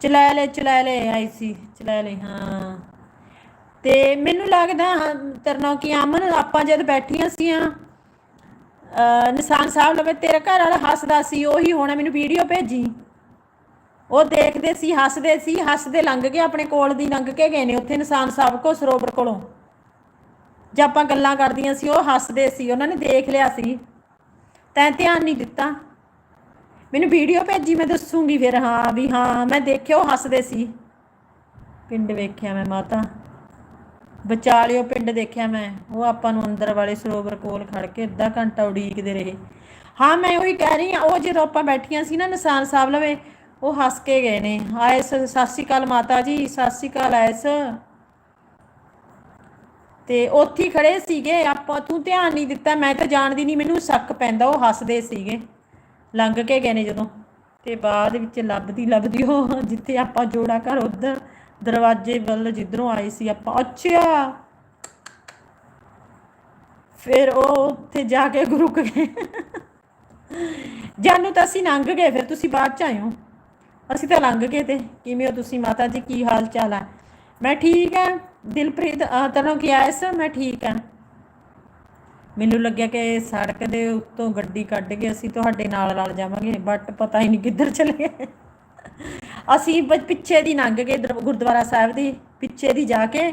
ਚਲਾ ਲੈ ਚਲਾ ਲੈ ਆਈ ਸੀ ਚਲਾ ਲੈ ਹਾਂ। ਤੇ ਮੈਨੂੰ ਲੱਗਦਾ ਹਾਂ, ਕੀ ਅਮਨ ਆਪਾਂ ਜਦ ਬੈਠੀਆਂ ਸੀਆਂ ਨਿਸ਼ਾਨ ਸਾਹਿਬ ਲਵੇ ਤੇਰਾ ਘਰ ਵਾਲਾ ਹੱਸਦਾ ਸੀ ਉਹੀ ਹੋਣਾ ਮੈਨੂੰ ਵੀਡੀਓ ਭੇਜੀ। ਉਹ ਦੇਖਦੇ ਸੀ ਹੱਸਦੇ ਸੀ ਹੱਸਦੇ ਲੰਘ ਗਏ ਆਪਣੇ ਕੋਲ ਦੀ ਲੰਘ ਕੇ ਗਏ ਨੇ ਉੱਥੇ ਨਿਸ਼ਾਨ ਸਾਹਿਬ ਕੋ ਸਰੋਵਰ ਕੋਲੋਂ। ਜੇ ਆਪਾਂ ਗੱਲਾਂ ਕਰਦੀਆਂ ਸੀ ਉਹ ਹੱਸਦੇ ਸੀ ਉਹਨਾਂ ਨੇ ਦੇਖ ਲਿਆ ਸੀ। ਤੈਂ ਧਿਆਨ ਨਹੀਂ ਦਿੱਤਾ। ਮੈਨੂੰ ਵੀਡੀਓ ਭੇਜੀ, ਮੈਂ ਦੱਸੂਗੀ ਫਿਰ, ਹਾਂ ਵੀ ਹਾਂ, ਮੈਂ ਦੇਖਿਆ, ਉਹ ਹੱਸਦੇ ਸੀ। ਪਿੰਡ ਵੇਖਿਆ ਮੈਂ ਮਾਤਾ। ਵਿਚਾਲਿਓ ਪਿੰਡ ਦੇਖਿਆ ਮੈਂ, ਉਹ ਆਪਾਂ ਨੂੰ ਅੰਦਰ ਵਾਲੇ ਸਰੋਵਰ ਕੋਲ ਖੜ ਕੇ ਅੱਧਾ ਘੰਟਾ ਉਡੀਕਦੇ ਰਹੇ। ਹਾਂ, ਮੈਂ ਉਹੀ ਕਹਿ ਰਹੀ ਹਾਂ, ਉਹ ਜਦੋਂ ਆਪਾਂ ਬੈਠੀਆਂ ਸੀ ਨਾ, ਨਿਸ਼ਾਨ ਸਾਹਿਬ ਲਵੇ, ਉਹ ਹੱਸ ਕੇ ਗਏ ਨੇ। ਆਇਸ ਸਤਿ ਸ਼੍ਰੀ ਅਕਾਲ ਮਾਤਾ ਜੀ, ਸਤਿ ਸ਼੍ਰੀ ਅਕਾਲ ਆਇਸ ਤੇ ਉੱਥੇ ਖੜੇ ਸੀਗੇ, ਆਪਾਂ, ਤੂੰ ਧਿਆਨ ਨਹੀਂ ਦਿੱਤਾ, ਮੈਂ ਤਾਂ ਜਾਣਦੀ ਨਹੀਂ ਮੈਨੂੰ ਸ਼ੱਕ ਪੈਂਦਾ, ਉਹ ਹੱਸਦੇ ਸੀਗੇ। ਲੰਘ ਕੇ ਗਏ ਨੇ ਜਦੋਂ। ਤੇ ਬਾਅਦ ਵਿੱਚ ਲੱਭਦੀ ਲੱਭਦੀ ਉਹ ਜਿੱਥੇ ਆਪਾਂ ਜੋੜਾ ਘਰ ਉਧਰ ਦਰਵਾਜ਼ੇ ਵੱਲ ਜਿੱਧਰੋਂ ਆਏ ਸੀ ਆਪਾਂ ਅੱਛਾ! ਫਿਰ ਉਹ ਉੱਥੇ ਜਾ ਕੇ ਰੁਕ ਗਏ। ਜਾਨੂੰ ਤਾਂ ਅਸੀਂ ਲੰਘ ਗਏ ਫਿਰ ਤੁਸੀਂ ਬਾਅਦ ਚ ਆਏ ਹੋ ਅਸੀਂ ਤਾਂ ਲੰਘ ਗਏ ਤੇ। ਕਿਵੇਂ ਹੋ ਤੁਸੀਂ ਮਾਤਾ ਜੀ ਕੀ ਹਾਲ ਚਾਲ ਹੈ ਮੈਂ ਠੀਕ ਹਾਂ ਦਿਲਪ੍ਰੀਤ ਅਹ, ਤੈਨੂੰ ਕੀ ਆਇਆ ਸੀ ਮੈਂ ਠੀਕ ਹਾਂ ਮੈਨੂੰ ਲੱਗਿਆ ਕਿ ਸੜਕ ਦੇ ਉੱਤੋਂ ਗੱਡੀ ਕੱਢ ਕੇ ਅਸੀਂ ਤੁਹਾਡੇ ਨਾਲ ਨਾਲ ਜਾਵਾਂਗੇ ਬਟ ਪਤਾ ਹੀ ਨਹੀਂ ਕਿੱਧਰ ਚਲੇ ਗਏ। ਅਸੀਂ ਪਿੱਛੇ ਦੀ ਲੰਘ ਗਏ ਗੁਰਦੁਆਰਾ ਸਾਹਿਬ ਦੀ ਪਿੱਛੇ ਦੀ ਜਾ ਕੇ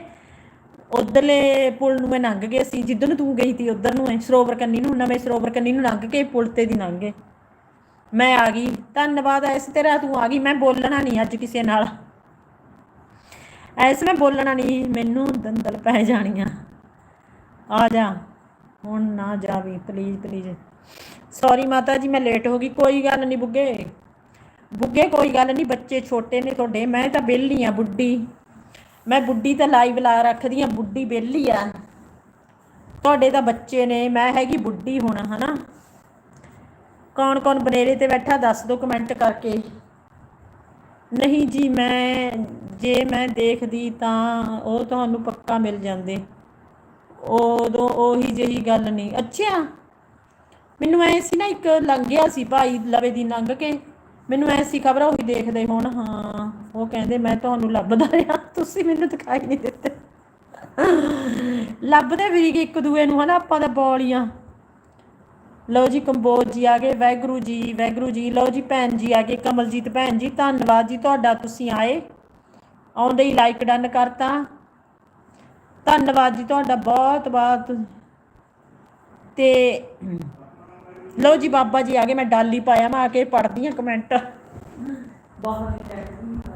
ਉਧਰਲੇ ਪੁਲ ਨੂੰ ਮੈਂ ਲੰਘ ਗਏ ਅਸੀਂ, ਜਿੱਧਰ ਨੂੰ ਤੂੰ ਗਈ ਸੀ ਉਧਰ ਨੂੰ ਐ ਸਰੋਵਰ ਕੰਨੀ ਨੂੰ, ਨਵੇਂ ਸਰੋਵਰ ਕੰਨੀ ਨੂੰ ਲੰਘ ਕੇ ਪੁਲ ਤੇ ਦੀ ਲੰਘ ਗਏ ਮੈਂ ਆ ਗਈ, ਧੰਨਵਾਦ ਐਸ ਤੇਰਾ, ਤੂੰ ਆ ਗਈ, ਮੈਂ ਬੋਲਣਾ ਨਹੀਂ ਅੱਜ ਕਿਸੇ ਨਾਲ। ਐਸ ਮੈਂ ਬੋਲਣਾ ਨਹੀਂ, ਮੈਨੂੰ ਦੰਦਲ ਪੈ ਜਾਣੀਆਂ। ਆ ਜਾ। ਹੁਣ ਨਾ ਜਾਵੀ ਪਲੀਜ਼ ਪਲੀਜ਼ ਸੌਰੀ ਮਾਤਾ ਜੀ, ਮੈਂ ਲੇਟ ਹੋ ਗਈ, ਕੋਈ ਗੱਲ ਨਹੀਂ ਬੁੱਗੇ। ਬੁੱਗੇ, ਕੋਈ ਗੱਲ ਨਹੀਂ ਬੱਚੇ ਛੋਟੇ ਨੇ ਤੁਹਾਡੇ, ਮੈਂ ਤਾਂ ਵਿਹਲੀ ਆ, ਬੁੱਢੀ। ਮੈਂ ਬੁੱਢੀ ਤਾਂ ਲਾਈਵ ਲਾ ਰੱਖਦੀ ਆ, ਬੁੱਢੀ ਵਿਹਲੀ ਆ। ਤੁਹਾਡੇ ਤਾਂ ਬੱਚੇ ਨੇ, ਮੈਂ ਹੈਗੀ ਬੁੱਢੀ ਹੁਣ, ਹਨਾ। ਕੌਣ ਕੌਣ ਬਨੇਰੇ ਤੇ ਬੈਠਾ, ਦੱਸ ਦਿਓ ਕਮੈਂਟ ਕਰਕੇ। ਨਹੀਂ ਜੀ, ਮੈਂ, ਜੇ ਮੈਂ ਦੇਖਦੀ ਤਾਂ ਉਹ ਤੁਹਾਨੂੰ ਪੱਕਾ ਮਿਲ ਜਾਂਦੇ। ਉਦੋਂ ਉਹੀ ਜਿਹੀ ਗੱਲ ਨਹੀਂ। ਅੱਛਾ ਮੈਨੂੰ ਐ ਸੀ ਨਾ, ਇੱਕ ਲੰਘਿਆ ਸੀ ਭਾਈ ਲਵੇ ਦੀ ਲੰਘ ਕੇ। ਮੈਨੂੰ ਐ ਸੀ ਖਬਰ ਉਹੀ ਦੇਖਦੇ ਹੁਣ, ਹਾਂ, ਉਹ ਕਹਿੰਦੇ, ਮੈਂ ਤੁਹਾਨੂੰ ਲੱਭਦਾ ਰਿਹਾ, ਤੁਸੀਂ ਮੈਨੂੰ ਦਿਖਾਈ ਨਹੀਂ ਦਿੱਤੇ। ਲੱਭਦੇ ਵੀ ਇੱਕ ਦੂਏ ਨੂੰ, ਹਨਾ, ਆਪਾਂ ਦਾ ਬੋਲੀਆਂ। ਲਓ ਜੀ, ਕੰਬੋਜ ਜੀ ਆ ਗਏ, ਵੈਗਰੂ ਜੀ ਵੈਗਰੂ ਜੀ। ਲਓ ਜੀ, ਭੈਣ ਜੀ ਆ ਗਏ, ਕਮਲਜੀਤ ਭੈਣ ਜੀ, ਧੰਨਵਾਦ ਜੀ, ਤੁਹਾਡਾ ਤੁਸੀਂ ਆਏ। ਆਉਂਦੇ ਹੀ ਲਾਈਕ ਡਨ ਕਰਤਾ। ਧੰਨਵਾਦ ਜੀ ਤੁਹਾਡਾ ਬਹੁਤ ਬਹੁਤ। ਤੇ ਲਓ ਜੀ ਬਾਬਾ ਜੀ ਆ ਗਏ, ਮੈਂ ਡਾਲੀ ਪਾਇਆ, ਮੈਂ ਆ ਕੇ ਪੜ੍ਹਦੀ ਆ ਕਮੈਂਟ ਬਹੁਤ।